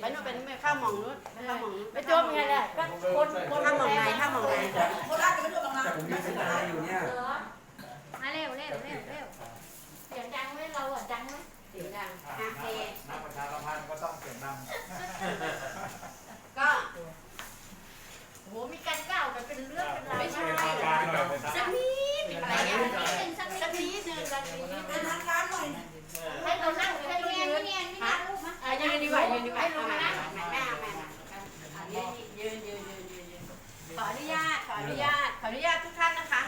ไปนู่นไปนู่นไปข้าวหมองนู้นไปข้าวหมองนู้นไปจมไงแหละก็คนคนข้าวหมองไหนข้าวหมองไหนโคราชจะไม่รวมบางนาแต่ผมมีเส้นทางอยู่เนี่ยเหรอมาเร็วเร็วเร็วเร็วเสียงดังไหมเราอะดังไหมเสียงดังอะเอนักประชาสัมพันธ์ก็ต้องเสียงดังก็โหมีการก้าวกันเป็นเรื่องเป็นราวไม่ใช่ทางการหน่อยสักนิดอะไรเงี้ยเป็นสักนิสัดกนิดนึงสักนิดนึงเป็นทางการหน่อยให้เรานั่งให้เราเนียนยืนเนียนไม่น่ารูปมั้ ยอะยืนดีกว่ายืนดีกว่าเอามาแม่แม่แม่ยืนยืนยืนยืนยืนยืนขออนุญาตขออนุญาตขออนุญาตทุกท่านนะคะ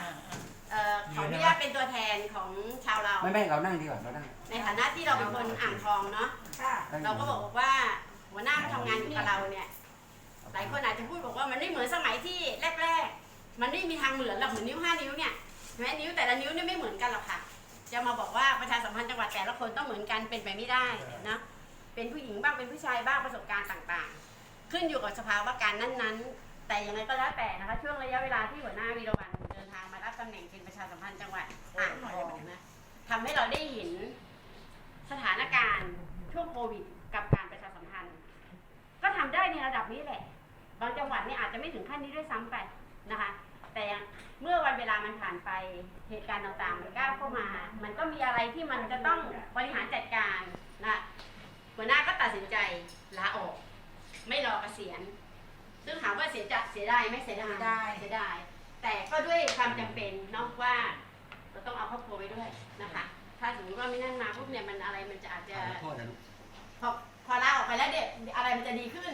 เอ่อขออนุญาตเป็นตัวแทนของชาวเราไม่ไม่เรานั่งดีกว่าเรานั่งในฐานะที่เราเป็นคนอ่างทองเนาะค่ะเราก็บอกว่าหัวหน้ามาทำงานอยู่กับเราเนี่ยหลายคนอาจจะพูดบอกว่ามันไม่เหมือนสมัยที่แรก ๆ มันไม่มีทางเหมือนหรอกเหมือนนิ้วห้านิ้วเนี่ยใช่ไหมนิ้วแต่ละนิ้วเนี่ยไม่เหมือนกันหรอกค่ะจะมาบอกว่าประชาสัมพันธ์จังหวัดแต่ละคนต้องเหมือนกันเป็นไปไม่ได้นะ เป็นผู้หญิงบ้างเป็นผู้ชายบ้างประสบการณ์ต่างๆ ขึ้นอยู่กับสภาวะการนั้นๆ แต่ยังไงก็แล้วแต่นะคะช่วงระยะเวลาที่หัวหน้าวีรวันเดินทางมารับตำแหน่งเป็นประชาสัมพันธ์จังหวัดอ่างทองนะทำให้เราได้เห็นสถานการณ์ช่วงโควิดกับการประชาสัมพันธ์ ก็ทำได้ในระดับนี้แหละ บางจังหวัดเนี่ยอาจจะไม่ถึงขั้นนี้ด้วยซ้ำไปนะคะ แต่เมื่อวันเวลามันผ่านไปเหตุการณ์ต่างๆมันก้าวเข้ามา มันก็มีอะไรที่มันจะต้องบริหารจัดการนะ หัวหน้าก็ตัดสินใจลาออก ไม่รอเกษียณ ซึ่งถามว่าเสียจะเสียดายไหม่เสียดาย เสียดาย แต่ก็ด้วยความจำเป็นเนาะว่า เราต้องเอาครอบครัวไว้ด้วยนะคะ ถ้าสมมติว่าไม่นั่นมาปุ๊บเนี่ยมันอะไรมันจะอาจจะขอโทษนะลูกพอพอลาออกไปแล้วเด็กอะไรมันจะดีขึ้น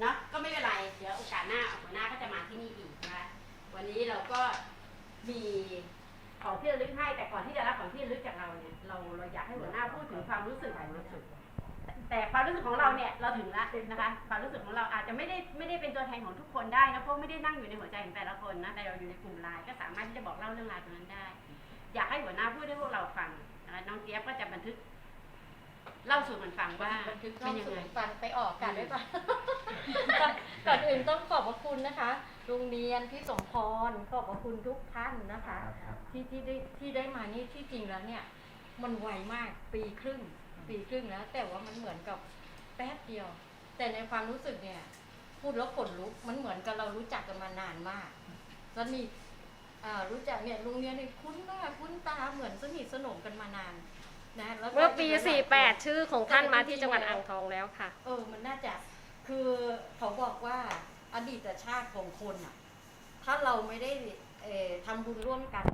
เนาะก็ไม่เป็นไร เดี๋ยวโอกาสหน้าหัวหน้าก็จะมาที่นี่อีกนะคะวันนี้เราก็มีของที่ระลึกให้แต่ก่อนที่จะรับของที่ระลึกจากเราเนี่ยเราเราอยากให้หัวหน้าพูดถึงความรู้สึกความรู้สึก แต่ความรู้สึกของเราเนี่ยเราถึงละนะคะความรู้สึกของเราอาจจะไม่ได้ไม่ได้เป็นตัวแทนของทุกคนได้นะเพราะไม่ได้นั่งอยู่ในหัวใจของแต่ละคนนะแต่เราอยู่ในกลุ่มไลน์ก็สามารถที่จะบอกเล่าเรื่องราวตรงนั้นได้ อยากให้หัวหน้าพูดให้พวกเราฟังนะคะน้องเจี๊ยบก็จะบันทึก เล่าสู่กันฟังว่าบันทึกเป็เข้านยังสู่ไง ฟันไปออกกันด้วยป่ะ ก่อนอื่นต้องขอบพระคุณนะคะโรงเรียน พี่สมพร ขอบพระคุณทุกท่านนะคะครับครับ ที่ที่ได้ที่ได้มานี่ที่จริงแล้วเนี่ย มันไวมากปีครึ่ง ปีครึ่งแล้ว แต่ว่ามันเหมือนกับแป๊บเดียว แต่ในความรู้สึกเนี่ย พูดแล้วขนลุกมันเหมือนกับเรารู้จักกันมานานมากสนิทอ่ารู้จักเนี่ยลุงเนี่ยนี่คุ้นหน้าคุ้นตาเหมือนสนิทสนมกันมานานนะแล้วก็เมื่อปีกหลายคน48 ชื่อของท่านมาที่จังหวัดอ่างทองแล้วค่ะ เออ มันน่าจะคือเขาบอกว่าอดีตชาติของคนอะ ถ้าเราไม่ได้เอ่อทำบุญร่วมกัน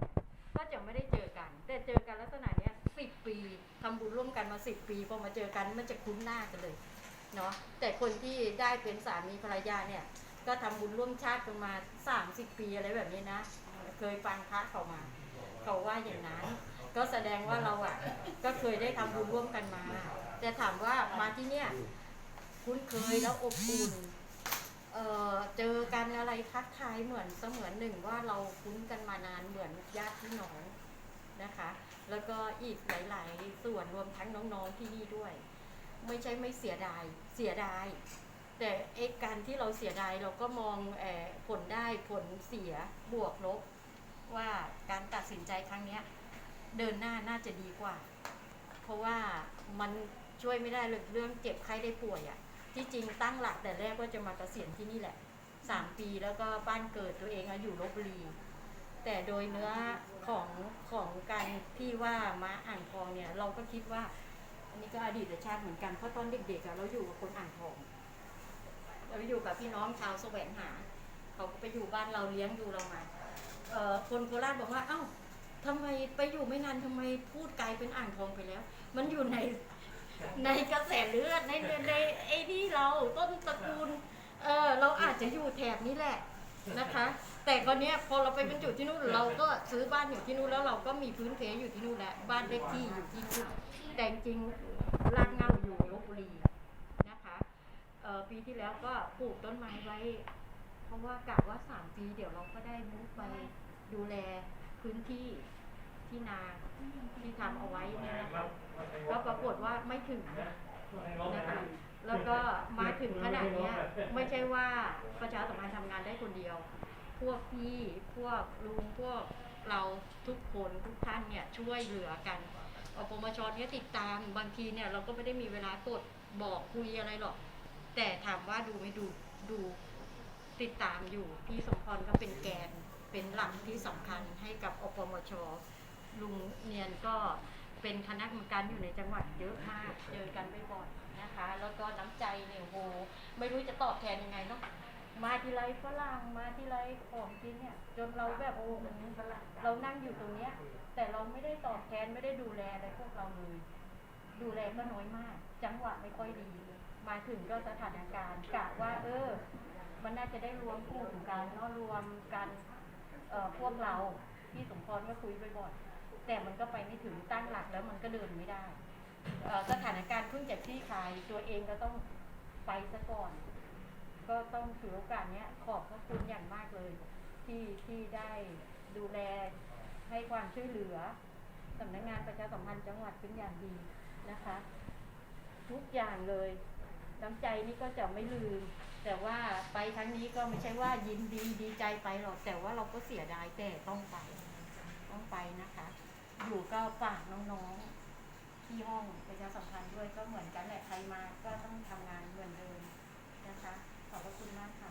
ก็จะไม่ได้เจอกัน แต่เจอกันลักษณะเนี้ย สิบปีทำบุญร่วมกันมาสิบปีพอมาเจอกันมันจะคุ้นหน้ากันเลยเนาะแต่คนที่ได้เป็นสามีภรรยาเนี่ยก็ทำบุญร่วมชาติกันมาสามสิบปีอะไรแบบนี้นะ เคยฟังพระเขามา เขาว่าอย่างนั้น ก็แสดงว่าเราอะ ก็เคยได้ทำบุญร่วมกันมา แต่ถามว่ามาที่เนี่ยคุ้นเคยแล้วอบอุ่นเออเจอกันอะไรทักทายเหมือนเสมือนหนึ่งว่าเราคุ้นกันมานานเหมือนญาติพี่น้องนะคะ แล้วก็อีกหลาย ๆ ส่วนรวมทั้งน้องๆที่นี่ด้วย ไม่ใช่ไม่เสียดายเสียดาย แต่เอกการที่เราเสียดายเราก็มองอผลได้ผลเสียบวกลบ ว่าการตัดสินใจครั้งเนี้ยเดินหน้าน่าจะดีกว่า เพราะว่ามันช่วยไม่ได้เลยเรื่องเจ็บไข้ได้ป่วยอะ่ะที่จริงตั้งหลักแต่แรกก็จะมาเกษียณที่นี่แหละสามปีแล้วก็บ้านเกิดตัวเองอะอยู่ลบบุรี แต่โดยเนื้อของของการที่ว่ามาอ่างทองเนี่ย เราก็คิดว่า อันนี้ก็อดีตชาติเหมือนกันเพราะตอนเด็กๆอะเราอยู่กับคนอ่างทอง เราอยู่กับพี่น้องชาวแสวงหา เขาก็ไปอยู่บ้านเราเลี้ยงดูเรามาเอ่อคนโคราชบอกว่า เอ้าทำไมไปอยู่ไม่นานทำไมพูดกลเป็นอ่างทองไปแล้ว มันอยู่ในในกระแสเลือดในในในไอ้นี่เราต้นตระกูลเออเราอาจจะอยู่แถบนี้แหละ นะคะ แต่คราวเนี้ยพอเราไปเป็นจุดที่นู่นเราก็ซื้อบ้านอยู่ที่นู่นแล้วเราก็มีพื้นเพอยู่ที่นู่นแหละบ้านเลขที่อยู่ที่นู่นแต่จริงรากเหง้าอยู่ลบบุรีนะคะเออปีที่แล้วก็ปลูกต้นไม้ไว้ เพราะว่ากะว่าสามปีเดี๋ยวเราก็ได้มุกไปดูแลพื้นที่ที่นาที่ทำเอาไว้เนี่ยนะคะก็ปรากฏว่าไม่ถึงนะคะ แล้วก็มาถึงขนาดเนี้ยไม่ใช่ว่าประชาสัมพันธ์ทำงานได้คนเดียว พวกพี่พวกลุงพวกเราทุกคนทุกท่านเนี่ยช่วยเหลือกันอปมชเนี่ยติดตามบางทีเนี่ยเราก็ไม่ได้มีเวลากดบอกคุยอะไรหรอก แต่ถามว่าดูไม่ดูดูติดตามอยู่ พี่สมพรก็เป็นแกนเป็นหลักที่สำคัญให้กับอปมชลุงเนียนก็เป็นคณะกรรมการอยู่ในจังหวัดเยอะมากเจอกันบ่อยๆ นะคะ แล้วก็น้ำใจเนี่ยโหไม่รู้จะตอบแทนยังไงเนาะมาทีไรฝรั่งมาทีไรของกินเนี่ย จนเราแบบโอ้โหเรานั่งอยู่ตรงเนี้ย แต่เราไม่ได้ตอบแทนไม่ได้ดูแลอะไรพวกเราเลยดูแลก็น้อยมาก จังหวะไม่ค่อยดี มาถึงก็สถานการณ์กะว่า เออ มันน่าจะได้รวมกลุ่มกันเนาะรวมกันเอ่อพวกเรา ที่สมพรก็คุยบ่อยๆแต่มันก็ไปไม่ถึงตั้งหลักแล้วมันก็เดินไม่ได้ สถานการณ์เพิ่งจะคลี่คลายตัวเองก็ต้องไปซะก่อน ก็ต้องถือโอกาสเนี้ยขอบพระคุณอย่างมากเลย ที่ที่ได้ดูแลให้ความช่วยเหลือสำนักงานประชาสัมพันธ์จังหวัดเป็นอย่างดีนะคะ ทุกอย่างเลยน้ำใจนี่ก็จะไม่ลืม แต่ว่าไปครั้งนี้ก็ไม่ใช่ว่ายินดีดีใจไปหรอก แต่ว่าเราก็เสียดายแต่ต้องไป ต้องไปนะคะ อยู่ก็ฝากน้องๆ ที่ห้องประชาสัมพันธ์ด้วยก็เหมือนกันแหละใครมาก็ต้องทำงานเหมือนเดิมนะคะ ขอบพระคุณมากค่ะ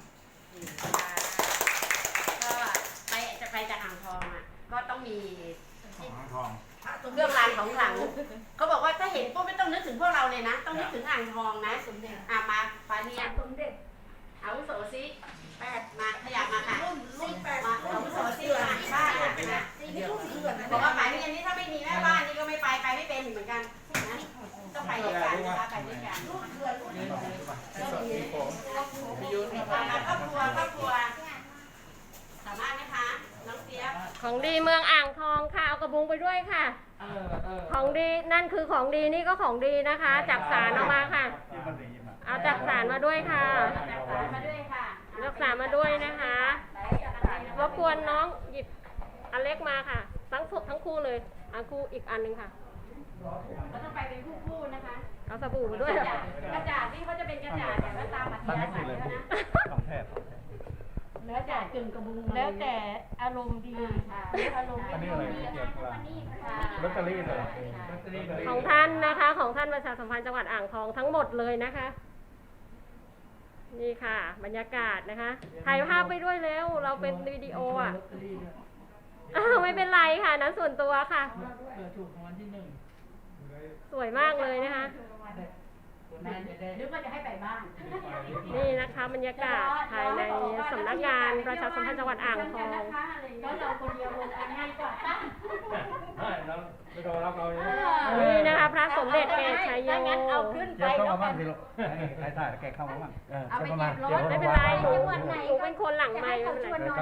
ก็ไปจะไปจากอ่างทองอะ ก็ต้องมีของอ่างทอง เครื่องรางของขลังเขาบอกว่าถ้าเห็นปุ๊บไม่ต้องนึกถึงพวกเราเลยนะ ต้องนึกถึงอ่างทองนะสมเด็จอะมาปาเนียสมเด็จอาวุโสซิแปดมาขยับมาค่ะรุ่นรุ่นแปดมาอาวุโสซิมาบ้านอะนะนี่รุ่นเถื่อนนะบอกว่าปา ด้วยกันนะคะไปด้วยกันรุ่นเถื่อนรุ่นก็มีผมพิยุทธ์มาครอบครัวครอบครัว สามารถไหมคะ น้องเสียบของดีเมืองอ่างทองค่ะเอากระบุงไปด้วยค่ะของดีนั่นคือของดีนี่ก็ของดีนะคะ จากสารเอามาค่ะ เอาจากสารมาด้วยค่ะจากสารมาด้วยค่ะรักษามาด้วยนะคะรบกวนน้องหยิบอันเล็กมาค่ะ ทั้งทั้งคู่เลยอันคู่อีกอันหนึ่งค่ะ เราต้องไปเป็นคู่ๆนะคะเอาสบู่มาด้วยกระจาดกระจาดที่เขาจะเป็นกระจาดแต่ว่าตามอัธยาศัยแล้วนะของแท้แล้วแต่กึ่งกระบุงแล้วแต่อารมณ์ดีค่ะอารมณ์อันนี้ดีอะไรเกี่ยวกับลอตเตอรี่เหรอลอตเตอรี่ของท่านนะคะ ของท่านประชาสัมพันธ์จังหวัดอ่างทองทั้งหมดเลยนะคะ นี่ค่ะ บรรยากาศนะคะถ่ายภาพไปด้วยแล้ว เราเป็นวิดีโออะอ้าวไม่เป็นไรค่ะนั้นส่วนตัวค่ะถูกรางวัลที่หนึ่ง สวยมากเลยนะคะน่าจะได้นึกว่าจะให้ไปบ้านนี่นะคะ บรรยากาศภายในสำนักงานประชาสัมพันธ์จังหวัดอ่างทองก็เราคนเดียวลงกันง่ายกว่าป่ะใช่แล้วไม่โดนรับเราเนี่ยนี่นะคะพระสมเด็จเอกชัยโยถ้างั้นเอาขึ้นไปเดี๋ยวเข้าแล้วมากับ้างนสิลูกใครถ่ายแกเข้ามาบ้างเอาไปเก็บรถไม่เป็นไรหนูหนูเป็นคนหลังไม้ไม่เป็นไร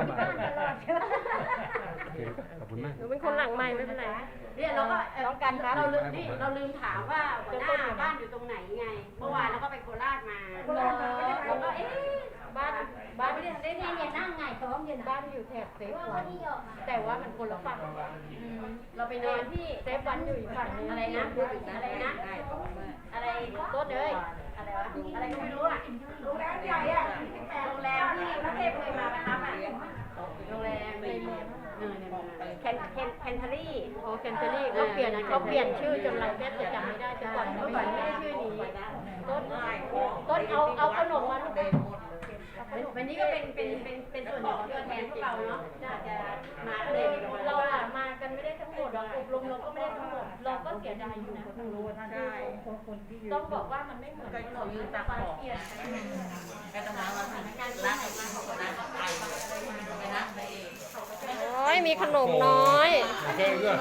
นอนที่บ้านตลอดขอบคุณมาก หนูเป็นคนหลังไม้ไม่เป็นไร เนี่ยเราก็ต้องการครับ เราลืมนี่เราลืมถามว่าหัวหน้าบ้านอยู่ตรงไหนไง เมื่อวานเราก็ไปโคราชมาเราก็เอ๊ะบ้านบ้านไม่ได้ได้เนี่ยนั่งไงท้องอยู่นะบ้านอยู่แถบเซฟว่าวันที่ออกมาแต่ว่ามันคนละฝั่งเราไปนอนที่เซฟวันอยู่อีกฝั่งนึงอะไรนะอะไรนะ อะไรต้นเอ้ยอะไรวะอะไรก็ไม่รู้อะโรงแรมใหญ่อะโรงแรมที่พระเทพเคยมาประทับอะโรงแรมในเมือง แคนแคนแคนทารี่โอเคนเทอรี่เขาเปลี่ยนเขาเปลี่ยนชื่อจนเราแทบจะจำไม่ได้แต่ก่อนเมื่อก่อนไม่ได้ชื่อนี้ต้นต้นเอาเอาขนมมาลูกวันนี้ก็เป็นเป็นเป็นเป็นส่วนหนึ่งของตัวแทนพวกเราเนาะอาจจะมาก็เลยเราอะมากันไม่ได้ทั้งหมดหรอกอบรมเราก็ไม่ได้ทั้งหมดเราก็เสียดายอยู่นะใช่คนที่ยืนต้องบอกว่ามันไม่เหมือนเรายืนตากของเปลี่ยนไปก็ต้องมาว่าการรักของมันของมันไปไปรักไปเอง โอ้ยมีขนมน้อยเก่งด้วย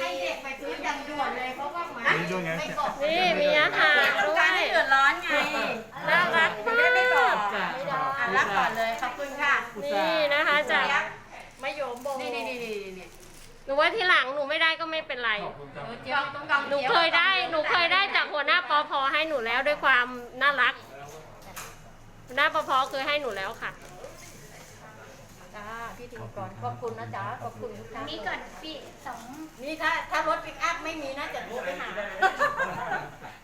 ให้เด็กไปซื้ออย่างด่วนเลยเพราะว่าหมานี่ด้วยไงนี่มีอาหารต้องด้วการย ให้เดือดร้อนไงน่ารักมาก ไม่บอกอะรับก่อนเลยขอบคุณค่ะนี่นะคะจากไม่โยมโบนี่นี่นี่นี่นี่หนูว่าที่หลังหนูไม่ได้ก็ไม่เป็นไร เจียวต้องกองหนูเคยได้ หนูเคยได้จากหัวหน้าปอพอให้หนูแล้วด้วยความน่ารัก หัวหน้าปอพอเคยให้หนูแล้วค่ะ จ้าพี่ถึงก่อนขอบคุณนะจ๊ะขอบคุณทุกท่านนี่ก่อนพี่สองนี่ถ้าถ้ารถปิกอัพไม่มีนะจะโทรไปหา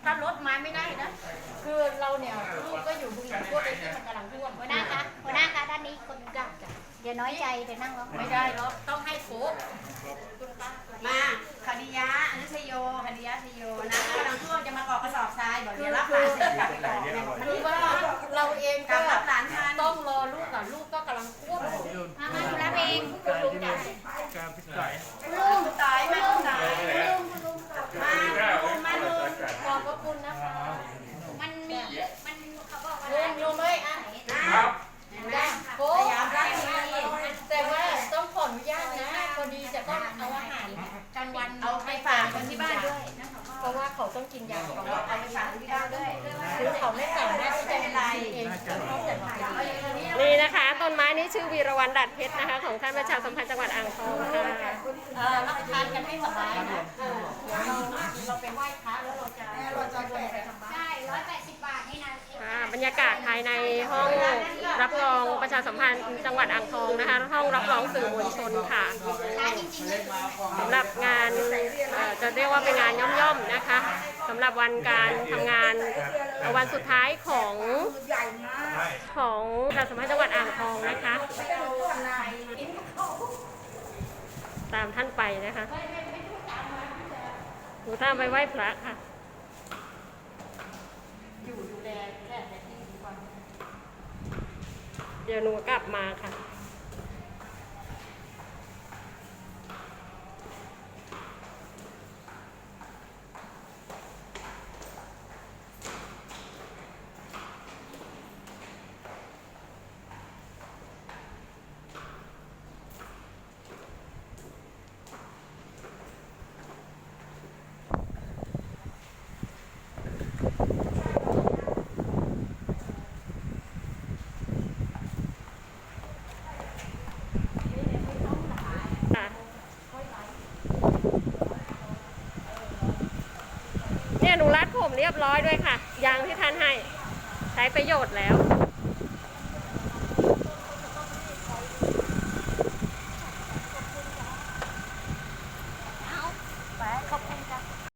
ถ้ารถมาไม่ได้นะ คือเราเนี่ยลูกก็อยู่บุรีรัมย์พวกไอ้ที่มันกำลังท่วมหัวหน้าคะหัวหน้าคะด้านนี้คนจ้ะเดี๋ยวน้อยใจเดี๋ยวนั่งร้องไม่ได้หรอกต้องให้โค้กคุณป้า มาคดียะอนุชโยคดียะชโยนะกำลังท่วม บอกเดี๋ยวรับหลานเสร็จกลับไปก่อน คือว่าเราเอง กลั ก็ บรับหลานทัน ต้องรอลูกกับลูกก็กำลังอ้วน มามาดูรับเอง การพิสัย ลุงตายไหมลุงตายมาลุงมาลุง ขอบพระคุณนะคะ มันมี มันเขาบอกว่า ลุงลุงเอ้ยอะ นะเห็นไหม โอ้ พยายามรักดี แต่ว่าต้องขออนุญาตนะพอดีจะต้องเอาอาหารกลางวัน เอาไปฝากคนที่บ้านด้วย เพราะว่าเขาต้อง กินยาของเราเอาไปฝากคนที่บ้านด้วยคือเขาไม่สามารถที่จะกินเองเขาแต่เราจะเอาอย่างนี้นี่นะคะ ต้นไม้นี้ชื่อวีรวันดัดเพชรนะคะ ของท่านประชาสัมพันธ์จังหวัดอ่างทองค่ะเออรับประทานกันให้สบายนะเออเดี๋ยวเราเราไปไหว้พระแล้วเราจะเราจะวนไปทำบ้านใช่ร้อยแปดสิบบาทนี่นะค่ะบ รรยากาศภายในห้องรับรองประชาสัมพันธ์จังหวัดอ่างทองนะคะ ห้องรับรองสื่อมวลชนค่ะร้านจริงๆเลยสำหรับงานจะเรียกว่าเป็นงานย่อมๆนะคะสำหรับวันการทำงานวันสุดท้ายของของประชาสัมพันธ์จังหวัดอ่างทองนะคะ ตามท่านไปนะคะหนูตามไปไหว้พระค่ะ อยู่ดูแลแค่แต่ที่ดีกว่า เดี๋ยวหนูกลับมาค่ะ ค่ะเนี่ยหนูรัดผมเรียบร้อยด้วยค่ะ ยางที่ท่านให้ ใช้ประโยชน์แล้ว